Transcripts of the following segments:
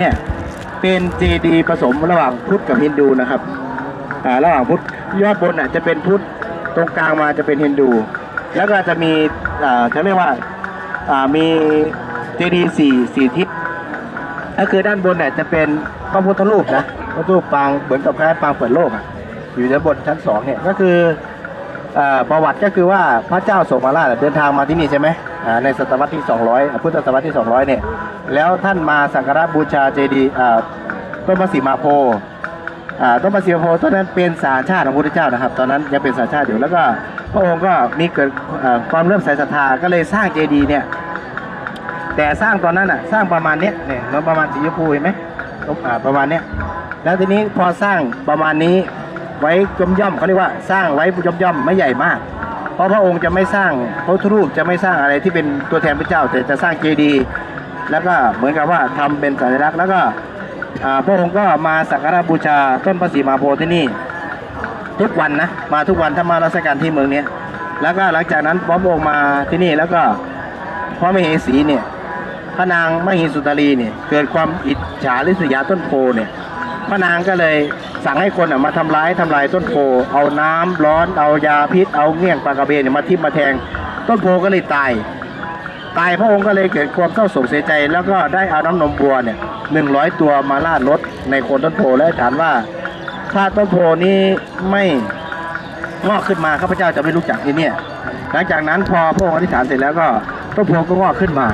เนี่ยเป็นเจดีผสมระหว่างพุทธกับฮินดูนะครับอ่าระหว่างพุทธยอดบนอะจะเป็นพุทธตรงกลางมาจะเป็นฮินดู แล้วก็จะมีอ่าเขาเรียกว่าอ่ามีเจดีสี่สี่ทิศก็คือด้านบนเนี่ยจะเป็นพระพุทธรูปนะพระพุทธรูปปางเหมือนกับคล้ายปางเปิดโลกอะอยู่ด้านบนชั้นสองเนี่ยก็คืออ่าประวัติก็คือว่าพระเจ้าโสมราชเดินทางมาที่นี่ใช่ไหมอ่าในศตวรรษที่ 200อะพุทธศตวรรษที่ 200 เนี่ย แล้วท่านมาสักการะบูชาเจดีย์ต้นพระศรีมาโพต้นพระศรีมาโพต้นนั้นเป็นสาชาติของพระพุทธเจ้านะครับ ตอนนั้นยังเป็นสาชาติอยู่แล้วก็พระองค์ก็มีเกิดความเริ่มใส่ศรัทธาก็เลยสร้างเจดีย์เนี่ยแต่สร้างตอนนั้นอะสร้างประมาณเนี้ยเนี่ยมันประมาณสีชมพูเห็นไหมประมาณเนี้ยแล้วทีนี้พอสร้างประมาณนี้ไว้ย่อมย่อมเขาเรียกว่าสร้างไว้ย่อมย่อมไม่ใหญ่มาก เพราะพระองค์จะไม่สร้างพระพุทธรูปจะไม่สร้างอะไรที่เป็นตัวแทนพระเจ้า แต่จะสร้างเจดีย์ แล้วก็เหมือนกับว่าทำเป็นสัญลักษณ์แล้วก็พระองค์ก็มาสักการะบูชาต้นพระศรีมาโพธิ์ที่นี่ ทุกวันนะมาทุกวันถ้ามาราชการที่เมืองนี้แล้วก็หลังจากนั้นพระองค์มาที่นี่แล้วก็พระมเหสีเนี่ยพระนางมหิสุตรีเนี่ยเกิดความอิจฉาริษยาต้นโพเนี่ยพระนางก็เลยสั่งให้คนมาทำร้ายทำลายต้นโพ เอาน้ำร้อนเอายาพิษเอาเงี้ยงปลากระเบนมาทิ่มมาแทง ต้นโพก็เลยตาย ตายพระองค์ก็เลยเกิดความเศร้าโศกเสียใจ แล้วก็ได้เอาน้ำนมบัวเนี่ยหนึ่งร้อยตัวมาลาดรถในโคนต้นโพและถามว่า ถ้าต้นโพนี้ไม่งอกขึ้นมาข้าพเจ้าจะไม่รู้จักที่เนี่ยหลังจากนั้นพอพระองค์อธิษฐานเสร็จแล้วก็ต้นโพก็งอกขึ้นมา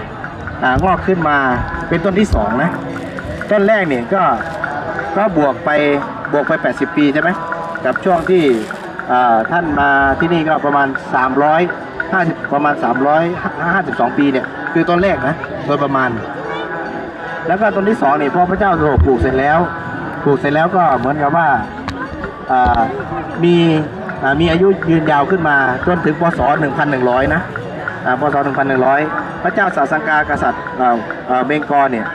อ่างอกขึ้นมาเป็นต้นที่สองนะต้นแรกเนี่ยก็ก็บวกไปบวกไป 80 ปีใช่ไหมกับช่วงที่อ่าท่านมาที่นี่ก็ประมาณ 50 ประมาณ 352 ปีเนี่ย คือต้นแรกนะ โดยประมาณ แล้วก็ต้นที่สองเนี่ยพอพระเจ้าโศกปลูกเสร็จแล้ว ปลูกเสร็จแล้วก็เหมือนกับว่าามีมีอายุยืนยาวขึ้นมาจนถึงพศ 1,100 นะพศ 1,100 พระเจ้าสาสังกากษัตริย์เบงกอลเนี่ย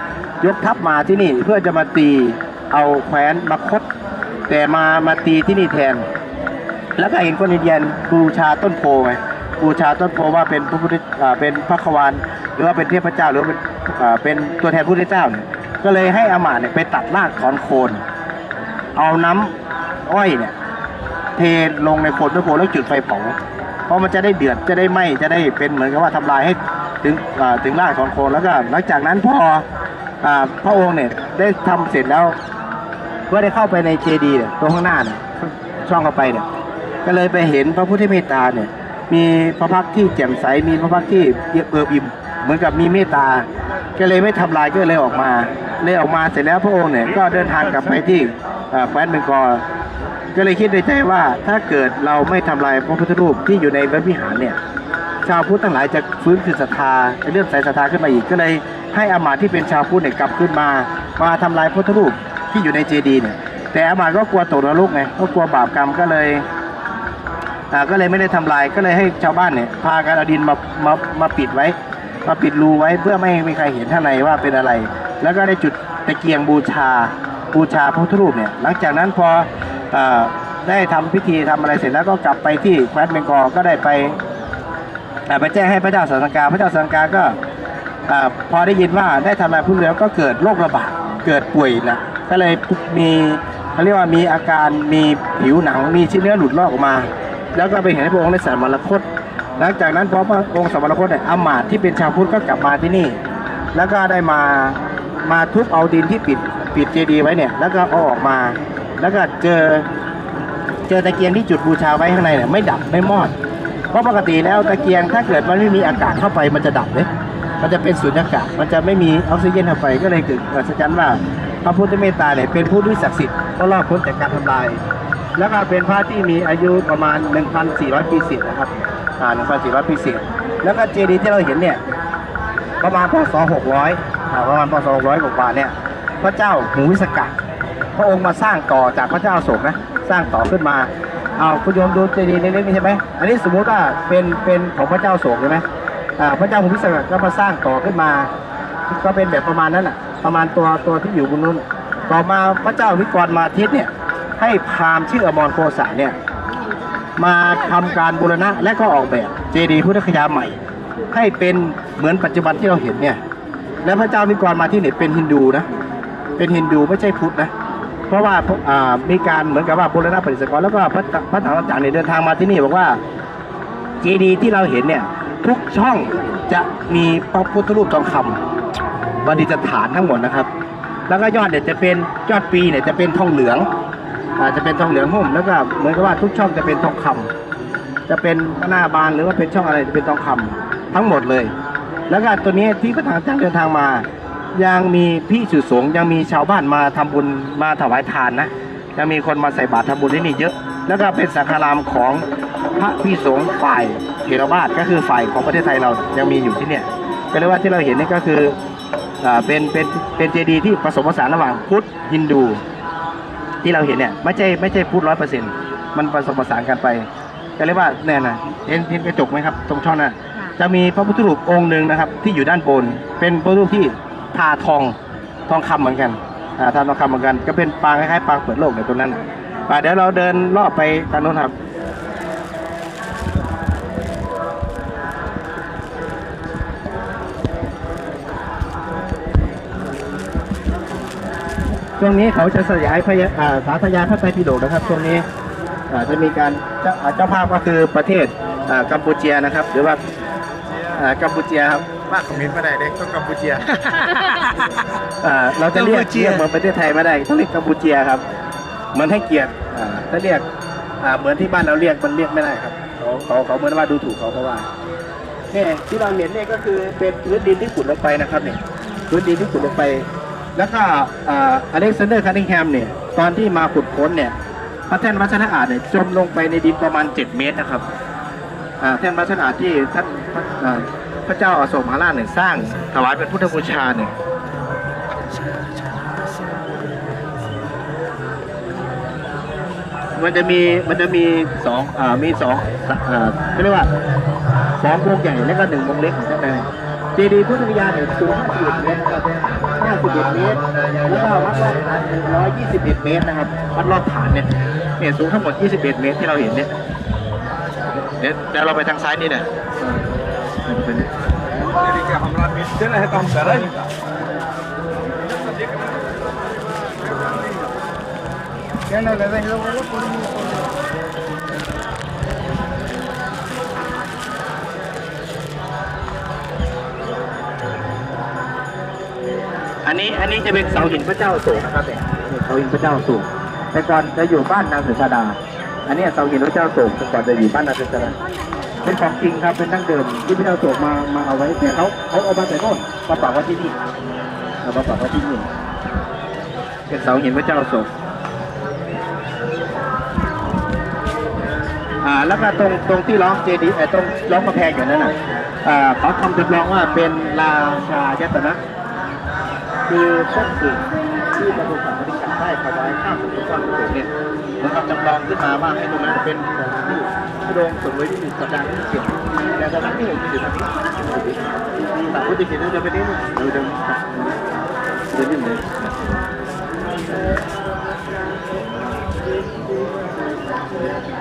ยกทัพมาที่นี่เพื่อจะมาตีเอาแคว้นมาคดแต่มามาตีที่นี่แทน แล้วก็เห็นคนอินเดียนบูชาต้นโพไง บูชาต้นโพว่าเป็นพระพุทธเป็นพระควานหรือว่าเป็นเทพเจ้าหรือว่าเป็นเป็นตัวแทนพระพุทธเจ้าเนี่ยก็เลยให้อามาตย์เนี่ยไปตัดรากถอนโคน เอาน้ำอ้อยเนี่ยเทลงในโคนต้นโพแล้วจุดไฟเผาเพราะมันจะได้เดือดจะได้ไหมจะได้เป็นเหมือนกับว่าทำลายให้ถึงถึงรากถอนโคนแล้วก็หลังจากนั้นพอพระองค์เนี่ยได้ทำเสร็จแล้วก็ได้เข้าไปในเจดีย์เนี่ยตรงข้างหน้าเนี่ยช่องเข้าไปเนี่ยก็เลยไปเห็นพระพุทธเมตตาเนี่ย มีพระพักที่แจ่มใสมีพระพักที่เอิบอิ่มเหมือนกับมีเมตตา ก็เลยไม่ทำลายก็เลยออกมาเลยออกมาเสร็จแล้วพระองค์เนี่ยก็เดินทางกลับไปที่แคว้นเบงกอลก็เลยคิดในใจว่าถ้าเกิดเราไม่ทำลายพระพุทธรูปที่อยู่ในพระวิหารเนี่ยชาวพุทธทั้งหลายจะฟื้นคืนศรัทธาเลื่อมใสศรัทธาขึ้นมาอีกก็เลยให้อามาที่เป็นชาวพุทธเนี่ยกลับขึ้นมามาทำลายพระพุทธรูปที่อยู่ในเจดีย์เนี่ยแต่อามาก็กลัวตกนรกไงก็กลัวบาปกรรมก็เลย ก็เลยไม่ได้ทำลายก็เลยให้ชาวบ้านเนี่ยพากันเอาดินมามามาปิดไว้ มาปิดรูไว้เพื่อไม่ให้มีใครเห็นข้างในว่าเป็นอะไร แล้วก็ได้จุดตะเกียงบูชาบูชาพระพุทธรูปเนี่ยหลังจากนั้นพออได้ทำพิธีทำอะไรเสร็จแล้วก็กลับไปที่แคว้นเบงกอลก็ได้ไปไปแจ้งให้พระเจ้าสังกาพระเจ้าสังกาก็พอได้ยินว่าได้ทำลายพุทธแล้วก็เกิดโรคระบาดเกิดป่วยนะก็เลยมีเขาเรียกว่ามีอาการมีผิวหนังมีชิ้นเนื้อหลุดลอกออกมา แล้วก็ไปเห็นให้พระองค์ได้สวรรคต หลังจากนั้นพอพระองค์สวรรคตเนี่ยอามาตย์ที่เป็นชาวพุทธก็กลับมาที่นี่ แล้วก็ได้มามาทุบเอาดินที่ปิดปิดเจดีย์ไว้เนี่ย แล้วก็เอาออกมา แล้วก็เจอเจอตะเกียงที่จุดบูชาไว้ข้างในเนี่ยไม่ดับไม่มอด เพราะปกติแล้วตะเกียงถ้าเกิดมันไม่มีอากาศเข้าไปมันจะดับเลยมันจะเป็นสุญญากาศ มันจะไม่มีออกซิเจนเข้าไปก็เลยเกิดอัศจรรย์ว่าพระพุทธเมตตาเนี่ยเป็นผู้ที่ศักดิ์สิทธิ์ก็รอดพ้นจากการทำลาย แล้วก็เป็นพระที่มีอายุประมาณ 1,400 ปีเศษนะครับอ่า1,400 ปีเศษแล้วก็เจดีย์ที่เราเห็นเนี่ยประมาณพศ 600อ่าประมาณพศ 600กว่าเนี่ยพระเจ้าหูวิสกะพระองค์มาสร้างต่อจากพระเจ้าโศกนะสร้างต่อขึ้นมาเอาคุณโยมดูเจดีย์เล็กๆนี่ใช่ไหมอันนี้สมมุติว่าเป็นเป็นของพระเจ้าโศกใช่ไหมอ่าพระเจ้าหูวิสกะก็มาสร้างต่อขึ้นมา ก็เป็นแบบประมาณนั้นแหะประมาณตัวตัวที่อยู่บนนู้นต่อมาพระเจ้าวิกรมาทิตย์เนี่ย ให้พราหมณ์ชื่ออมรโคสาเนี่ยมาทำการบูรณะและก็ออกแบบเจดีย์พุทธคยาใหม่ ให้เป็นเหมือนปัจจุบันที่เราเห็นเนี่ยและพระเจ้าวิกรมาที่เนี่ยเป็นฮินดูนะเป็นฮินดูไม่ใช่พุทธนะเพราะว่าามีการเหมือนกับว่าบุรณะปฏิสังขรแล้วก็พระพระถังต่างๆเนี่ยเดินทางมาที่นี่บอกว่าเจดีย์ที่เราเห็นเนี่ยทุกช่องจะมีพระพุทธรูปทองคำประดิษฐานทั้งหมดนะครับ แล้วก็ยอดเนี่ยจะเป็นยอดปีเนี่ยจะเป็นทองเหลือง จะเป็นทองเหลืองหุ้มแล้วก็เหมือนกับว่าทุกช่องจะเป็นทองคำจะเป็นหน้าบานหรือว่าเป็นช่องอะไรจะเป็นทองคำทั้งหมดเลย แล้วก็ตัวนี้ที่พระถังต่างเดินทางมา ยังมีพี่สุสงยังมีชาวบ้านมาทำบุญมาถวายทานนะยังมีคนมาใส่บาตรทำบุญที่นี่เยอะ แล้วก็เป็นสังฆรามของพระพี่สงฆ์ฝ่ายเทรวาสก็คือฝ่ายของประเทศไทยเรายังมีอยู่ที่เนี่ยก็เรียกว่าที่เราเห็นนี่ก็คือเป็นเป็นเป็นเจดีย์ที่ผสมผสานระหว่างพุทธฮินดู ที่เราเห็นเนี่ยไม่ใช่ไม่ใช่พุทธร้อยเปอร์เซ็นต์มันผสมผสานกันไปก็เรียกว่าแน่น่ะเห็นเห็นกระจกไหมครับตรงช่องนั้นจะมีพระพุทธรูปองค์หนึ่งนะครับ ที่อยู่ด้านบน เป็นพระพุทธรูปที่ทาทองทองคำเหมือนกันอ่าทาทองคำเหมือนกัน ก็เป็นปางคล้ายๆปางเปิดโลกในตรงนั้นน่ะอ่าเดี๋ยวเราเดินรอบไปทางโน้นครับ ช่วงนี้เขาจะสยายพยาอ่าสาธยายพระไตรปิฎกนะครับช่วงนี้อ่าจะมีการเจ้าอ่าเจ้าภาพก็คือประเทศอ่ากัมพูเชียนะครับ หรือว่าอ่ากัมพูเชียครับมากคอมเมนต์มาได้เด็กก็กัมพูเชียอ่าเราจะเรียกกัมพูเชีเรียยกเหมือนประเทศไทยไม่ได้ต้องเรียกกัมพูเชียครับเหมือนให้เกียรติอ่าถ้าเรียกอ่าเหมือนที่บ้านเราเรียกมันเรียกไม่ได้ครับเขาเขาเขาเหมือนว่าดูถูกเขาเพราะว่าเนี่ยที่เราเห็นเนี่ยก็คือเป็นพื้นดินที่ขุดลงไปนะครับเนี่ยพื้นดินที่ขุดลงไป แล้วก็อเล็กซานเดอร์คันนิงแฮมเนี่ยตอนที่มาขุดค้นเนี่ยพระแท่นวัชนะอาจเนี่ยจมลงไปในดินประมาณ 7 เมตรนะครับแท่นวัชนะอาจที่ท่านพระเจ้าอโศกมหาราชเนี่ยสร้างถวายเป็นพุทธบูชาเนี่ยมันจะมีมันจะมีสองอมีสองอ่าเขาเรียกว่าสองวงใหญ่และก็หนึ่งวงเล็กของข้างใน เจดีย์พุทธวิญญาณเนี่ยสูง51เมตรครับ51เมตร แล้วก็วัดรอบฐาน121 เมตรนะครับ วัดรอบฐานเนี่ยเนี่ยสูงทั้งหมด 21 เมตรที่เราเห็นเนี่ย เดี๋ยวเดี๋ยวเราไปทางซ้ายนี่เนี่ยเดี๋ย Jadi kayak Hamran Mission lah tahun sekarang. อันนี้อันนี้จะเป็นเสาหินพระเจ้าโศกนะครับเนี่ยเสาหินพระเจ้าโศกแต่ก่อนจะอยู่บ้านนางสุชาดา อันนี้เสาหินพระเจ้าโศกแต่ก่อนจะอยู่บ้านนางสุชาดาเป็นของจริงครับเป็นดั้งเดิมที่พระเจ้าโศกมามาเอาไว้แต่เขาเขาเอามาแต่โน่นมาปักไว้ที่นี่เอามาปักไว้ที่นี่เป็นเสาหินพระเจ้าโศกอ่าแล้วก็ตรงตรงที่ล้อมเจดีย์เอ่อตรงล้อมกระแพงอยู่นั่นน่ะอ่าเขาทำจำลองว่าเป็นราชายตนะ คือต้นสื่อที่บรรลุสามปฏิกัดได้ถวายข้ามสมุทรก้นสูงเนี่ยมันทำจำลองขึ้นมาว่าให้ตรงนั้นเป็นของที่พระองค์ทรงไว้ที่สัปดาห์ที่สิบแต่ตอนนั้นที่หนึ่งที่สิบที่สามพุทธกิจเราจะไปนี่เราเดินเดินนี่เลย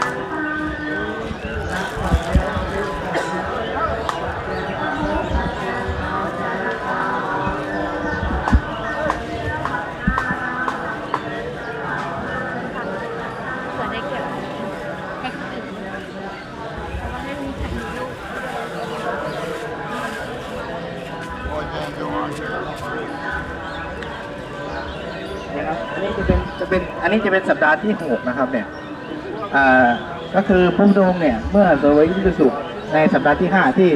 เที่หกนะครับเนี่ยก็คือพระพุทธองค์เนี่ยเมื่อเสวยยุทธสุขในสัปดาห์ที่ห้าที่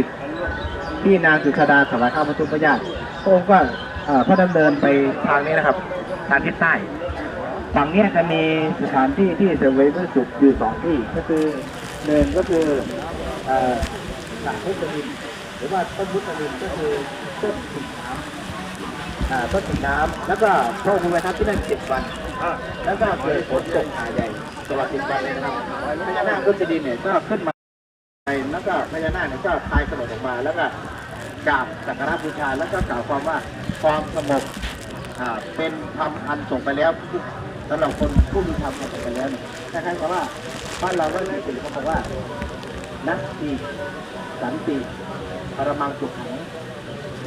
ที่นางสุชาดาถวายข้าวพระทุกพระญาติพระองค์ก็พระดำเนินไปทางนี้นะครับ ทางทิศใต้ฝั่งนี้จะมีสถานที่ที่เสวยพระสุขอยู่สองที่ก็คือหนึ่งก็คือสระพุทธลินหรือว่าต้นพุทธลินก็คือต้นสิงน้ำ ต้นสิงน้ำแล้วก็พระองค์ไปทับที่นั่นเจ็ดวัน แล้วก็เกิดฝนตกหาใหญ่ตลอดสิบวันเลยนะครับพญานาคพุทธลินเนี่ยก็ขึ้นมาแล้วก็พญานาคเนี่ยก็คลายกระโดดออกมา แล้วก็กราบสักการะบูชาแล้วก็กล่าวความว่าความสงบอ่าเป็นธรรมอันส่งไปแล้วสำหรับคนผู้มีธรรมอันส่งไปแล้วคล้ายๆกับว่าบ้านเราก็มีสิ่งเขาบอกว่านัตติสันติปรมังสุข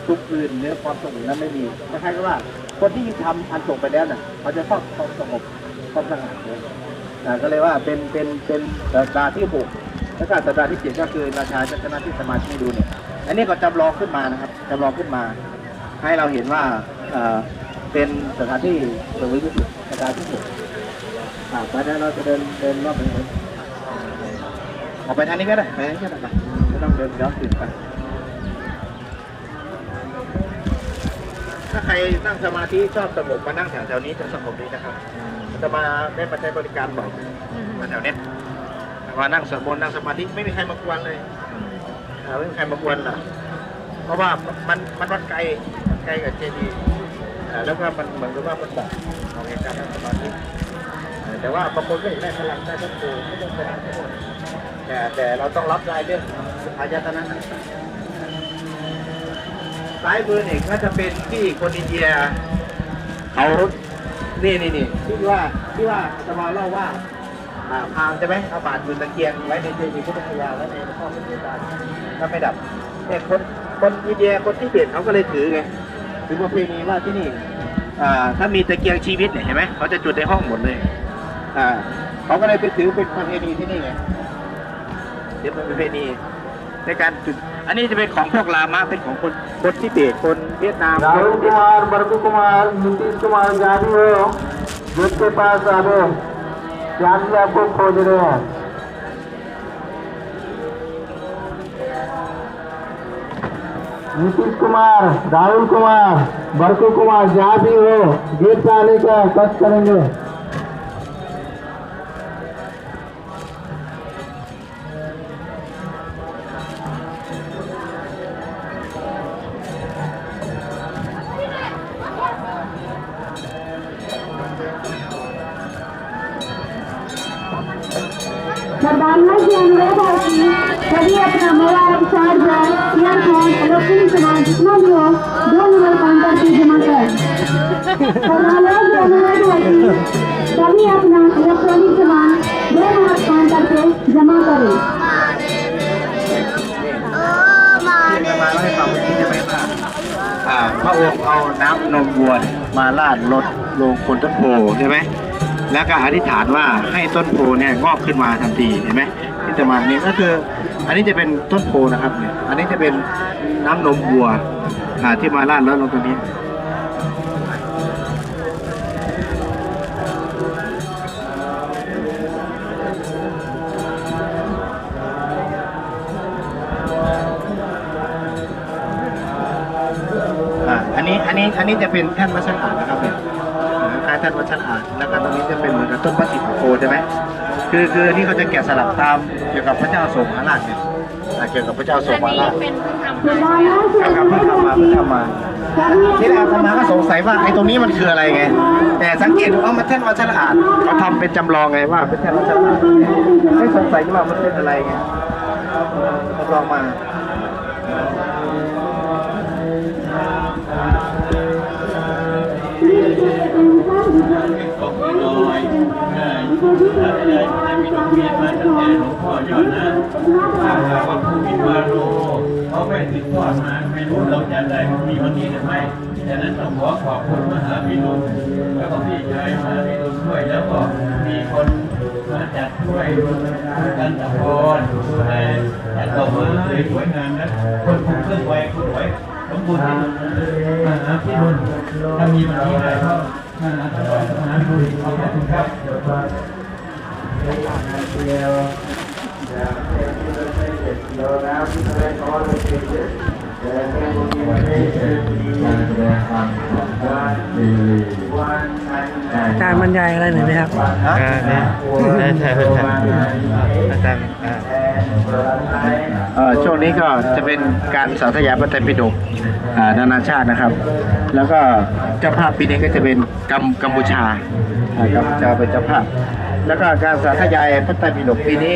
ทุกอื่นเนื้อความสงบนั้นไม่มีคล้ายๆกับว่า คนที่ทำอันส่งไปแล้วน่ะเขาจะชอบความสงบความสงบเลยอ่าก็เลยว่าเป็นเป็นเป็นสัปดาห์ที่หกแล้วก็สัปดาห์ที่เจ็ดก็คือราชาจัตนาที่สมาธิดูเนี่ย อันนี้ก็จำลองขึ้นมานะครับจำลองขึ้นมา ให้เราเห็นว่าเออเป็นสถานที่สวยที่สุดสถานที่สุดอ่าไปแล้วเราจะเดินเดินรอบไปเลยออกไปทางนี้ก็ได้ไปทางนี้ก็ได้ไม่ต้องเดินย้อนกลับไป ถ้าใครนั่งสมาธิชอบสงบมานั่งแถวๆนี้จะสงบดีนะครับจะมาได้มาใช้บริการบ่อยมาแถวเนี้ยมานั่งสวดมนต์นั่งสมาธิไม่มีใครมากวนเลยอ่าไม่มีใครมากวนล่ะเพราะว่ามันมันวัดไกลมันไกลกับเจดีย์อ่าแล้วก็มันเหมือนกับว่ามันแบบของเหตุการณ์นั่งสมาธิอ่าแต่ว่าบางคนก็อยากได้พลังได้ต้นโพไม่ต้องไปนั่งทั้งหมดแต่แต่เราต้องรับรายเรื่องอายตนะต่าง ๆซ้ายมือเนี่ยก็จะเป็นที่คนอินเดียเขานี่นี่นี่ที่ว่าที่ว่าอาตมาเล่าว่าอ่าพราหมณ์ใช่ไหมเอาบาดมือตะเกียงไว้ในเจดีย์พุทธคยาและในพระพ่อพระเจ้าตาก็ไม่ดับเนี่ยคนคนอินเดียคนที่เบียดเขาก็เลยถือไงถือประเพณีว่าที่นี่อ่าถ้ามีตะเกียงชีวิตเนี่ยเห็นไหมเขาจะจุดในห้องหมดเลยอ่าเขาก็เลยไปถือเป็นประเพณีที่นี่ไงถือเป็นประเพณีในการจุด อันนี้จะเป็นของพวกลามะเป็นของคนคนที่เบตคนเวียดนาม राहुल कुमार बरकू कुमार नीतीश कुमार जहाँ भी हो गेट के पास आवे जहाँ भी आपको खोज रहे हैं नीतीश कुमार राहुल कुमार बरकू कुमार जहाँ भी हो गेट पे आने का कष्ट करेंगे कर प्रधानमंत्री अनुरोध है कि सभी अपना इलेक्ट्रॉनिक सामान दो नंबर काउंटर पे जमा करें ที่จะมาเล่าให้ฟังเมื่อกี้ใช่ไหมว่าอ่าพระองค์เอาน้ำนมวัวมาราดรถลงบนต้นโพใช่ไหมแล้วก็อธิษฐานว่าให้ต้นโพเนี่ยงอกขึ้นมาทันทีเห็นไหมที่จะมานี่ก็คือ อันนี้จะเป็นต้นโพนะครับเนี่ยอันนี้จะเป็นน้ำนมวัวอ่าที่มาราดรถลงตรงนี้ ี้อันนี้จะเป็นแท่นวัชนานะครับเนี่ยแท่นวัชนาแล้วก็ตรงนี้จะเป็นเหมือนกับต้นพระศิวโคใช่ไหมคือคือที่เขาจะแกะสลักตามเกี่ยวกับพระเจ้าโสมหราชเนี่ยอ่เกี่ยวกับพระเจ้าโสมหราชนะครับพิ่งทำมาเพิ่งทำมาที่แรกธรรมาก็สงสัยว่าไอ้ตรงนี้มันคืออะไรไง แต่สังเกตดูว่ามันแท่นวัชระอาดเขาทำเป็นจำลองไงว่าเป็นแท่นวัชระอาดไม่สงสัยว่ามันเป็นอะไรไงจำลองมา แล้ว่าผู้มีวาโรเขาไม่ติดทอดมาไม่รู้เราจะได้มีวันนี้หรือไม่ฉะนั้นต้องขอขอบคุณมหาพิรุณแล้วก็พี่ชายมหาพิรุณด้วยแล้วก็มีคนมาจัดช่วยกันตะพรดูแลจัดดอกไม้สวยงามนะคนผูกเครื่องไว้คนไหวสมบูรณ์ที่สุดมหาพิรุณถ้ามีวันนี้ได้ก็มหาถวายมหาพิรุณขอบคุณครับ จารย์บรรยายอะไรหน่อยไหมครับอ่าเนี่ยได้ใช่ใช่อาจารย์อ่าเอ่อช่วงนี้ก็จะเป็นการสาธยายพระไตรปิฎกนานาชาตินะครับ แล้วก็เจ้าภาพปีนี้ก็จะเป็นกัมกัมพูชาอ่ากัมพูชาเป็นเจ้าภาพ แล้วก็การสาธยายพระไตรปิฎกปีนี้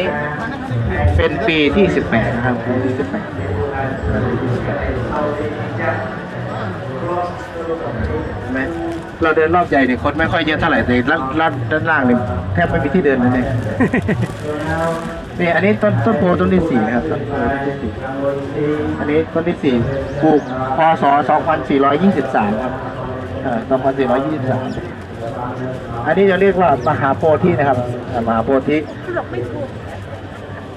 เป็นปีที่ 18นะครับปีที่18เห็นไหมเราเดินรอบใหญ่เนี่ยคนไม่ค่อยเยอะเท่าไหร่แต่ด้านด้านด้านล่างเนี่ยแทบไม่มีที่เดินเลยเนี่ยนี่อันนี้ต้นต้นโพต้นที่สี่นะครับต้นโพต้นที่สี่อันนี้ต้นที่สี่ปลูกพศ 2423 ครับส องพันสี่ร้อยยี่สิบสามอันนี้จะเรียกว่ามหาโพธินะครับอ่ามหาโพธิ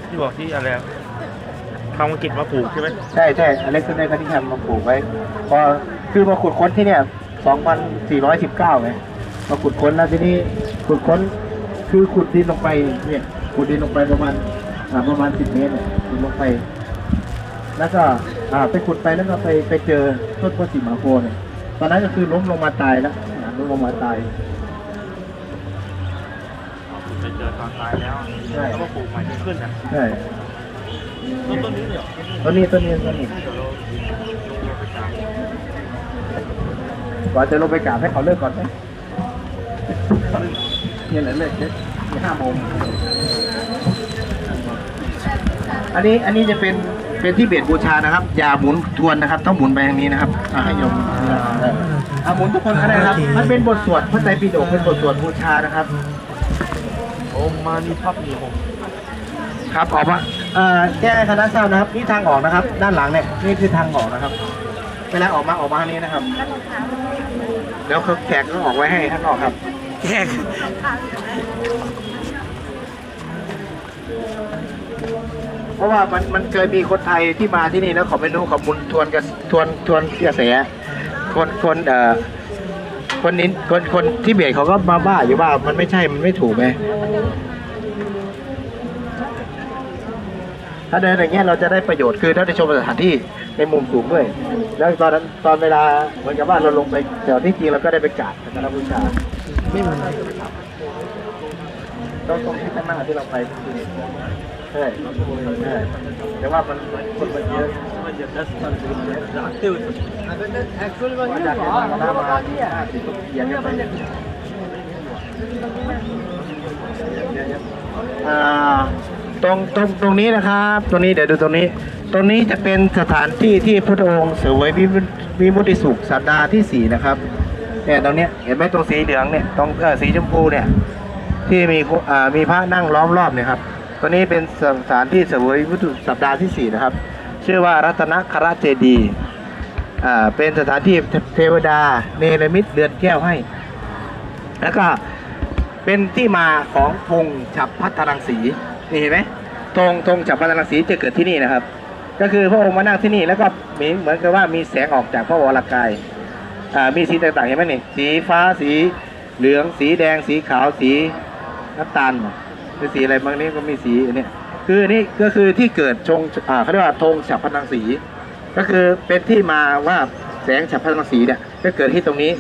ที่บอกที่อะไรทำอังกฤษมาปลูกใช่ไหมใช่ใช่อเล็กซานเดอร์คันนิงแฮมมาปลูกไว้พอคือมาขุดค้นที่เนี่ย 2,419ไงมาขุดค้นแล้วทีนี้ขุดค้นคือขุดดินลงไปเนี่ยขุดดินลงไปประมาณอ่าประมาณ 10 เมตรเนี่ยขุดลงไป แล้วก็อ่าไปขุดไปแล้วก็ไปไปเจอต้นโพธิมาโพเนี่ยตอนนั้นก็คือล้มลงมาตายแล้วอ่าล้มลงมาตาย ไปเจ อตอนตายแล้วใช่ แล้วมาปลูกใหม่ขึ้นนะใช่ต้นต้นนี้เนี่ยต้นนี้ต้นนี้ต้นนี้เดี๋ยวเราลงไปตามก่อนจะลงไปกราบให้เขาเลิกก่อนไหมเนี่ยแหละเลิกเนี่ยห้าโมงอันนี้อันนี้จะเป็นเป็นที่เบียดบูชานะครับ อย่าหมุนทวนนะครับ ต้องหมุนไปทางนี้นะครับอ่าให้โยมอ่าหมุนทุกคนก็ได้นะครับ มันเป็นบทสวดพระไตรปิฎกเป็นบทสวดบูชานะครับโอมมานิพับมีผมครับออกมาเอ่อแจ้งให้คณะทราบนะครับนี่ทางออกนะครับ ด้านหลังเนี่ยนี่คือทางออกนะครับเวลาออกมาออกมาทางนี้นะครับ แล้วเขาแขกก็ออกไว้ให้ข้างนอกครับแยกเพราะว่ามันมันเคยมีคนไทยที่มาที่นี่แล้วเขาไม่รู้เขามุนทวนกับทวนทวนกระแสคนคนเอ่อ คนนี้คนคนที่เบียดเขาก็มาบ้าอยู่ว่ามันไม่ใช่มันไม่ถูกไหมถ้าเดินอย่างเงี้ยเราจะได้ประโยชน์คือถ้าได้ชมสถานที่ในมุมสูงด้วย แล้วตอนนั้นตอนเวลาเหมือนกับว่าเราลงไปแต่ที่จริงเราก็ได้ไปกราบสักการะบูชาไม่เหมือนต้องตรงที่ข้างหน้าที่เราไปคือ ใช่ใช่แต่ว่ามันมันคนมันเยอะมันเยอะแล้วมันตื่นเต้นตื่นว่าจากที่มาหน้ามาห้าสิบก็เขียนกันไปอ่าตรงตรงตรงนี้นะครับ ตรงนี้เดี๋ยวดูตรงนี้ ตรงนี้จะเป็นสถานที่ที่พระองค์เสวยวิมุตวิมุติสุขสัปดาห์ที่สี่นะครับเนี่ยตรงเนี้ยเห็นไหมตรงสีเหลืองเนี่ยตรงเออสีชมพูเนี่ยที่มีอ่ามีพระนั่งล้อมรอบเนี่ยครับ ตัวนี้เป็นสถานที่เสวยวุตุสัปดาห์ที่สี่นะครับ ชื่อว่ารัตนคราชเจดีอ่าเป็นสถานที่เทวดาเนรมิตเดือนแก้วให้ แล้วก็เป็นที่มาของธงฉับพัทรังสีนี่เห็นไหมธงธงฉับพัทรังสีจะเกิดที่นี่นะครับ ก็คือพระองค์มานั่งที่นี่แล้วก็มีเหมือนกับว่ามีแสงออกจากพระวรกายอ่ามีสีต่างๆเห็นไหมนี่สีฟ้าสีเหลืองสีแดงสีขาวสีน้ำตาล หรือสีอะไรบางนี้ก็มีสีอันเนี้ยคือนี่ก็คือที่เกิดชงอ่าเขาเรียกว่าธงฉับพลังสี ก็คือเป็นที่มาว่าแสงฉับพลังสีเนี่ยก็เกิดที่ตรงนี้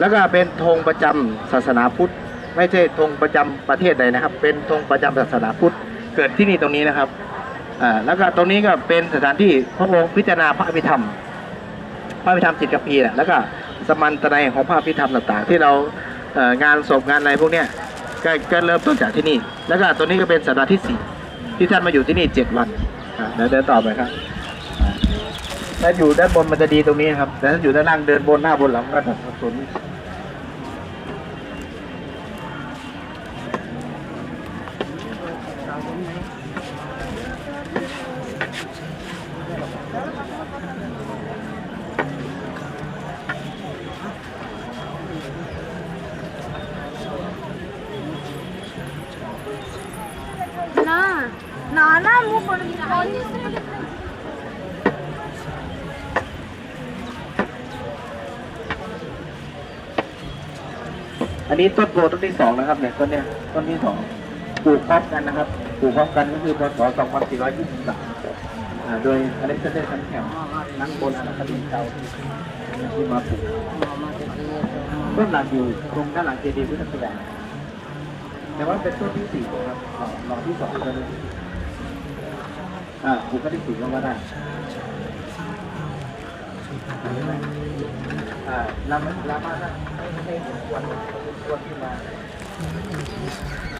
แล้วก็เป็นธงประจำศาสนาพุทธ ไม่ใช่ธงประจำประเทศใดนะครับ เป็นธงประจำศาสนาพุทธเกิดที่นี่ตรงนี้นะครับอ่าแล้วก็ตรงนี้ก็เป็นสถานที่พระองค์พิจารณาพระอภิธรรม พระอภิธรรมจิตกัปปีน่ะแล้วก็สมันตนัยของพระอภิธรรมต่างๆ ที่เราเอ่องานศพงานอะไรพวกเนี้ย ก็ก็เริ่มต้นจากที่นี่ แล้วก็ตัวนี้ก็เป็นสัปดาห์ที่สี่ที่ท่านมาอยู่ที่นี่เจ็ดวันอะเดี๋ยวเดินต่อไปครับถ้าอยู่ด้านบนมันจะดีตรงนี้ครับ แต่ถ้าอยู่ด้านล่างเดินบนหน้าบนหลังก็สับสน อันนี้ต้นโพต้นที่สองนะครับเนี่ยต้นเนี้ยต้นที่สองปลูกพร้อมกันนะครับปลูกพร้อมกันก็คือพศ2423อ่าโดยอเล็กซานเดอร์คันแคมนักโบราณคดีเก่าที่มาปลูกต้นหลักอยู่ตรงด้านหลังเจดีย์พุทธสยาแต่ว่าเป็นต้นที่สี่นะครับหลอที่สองตัวนี้อ่าปลูกก็ที่สี่ก็ว่าได้อ่าลามาลามานะไม่ไม่เห็นควร não lá.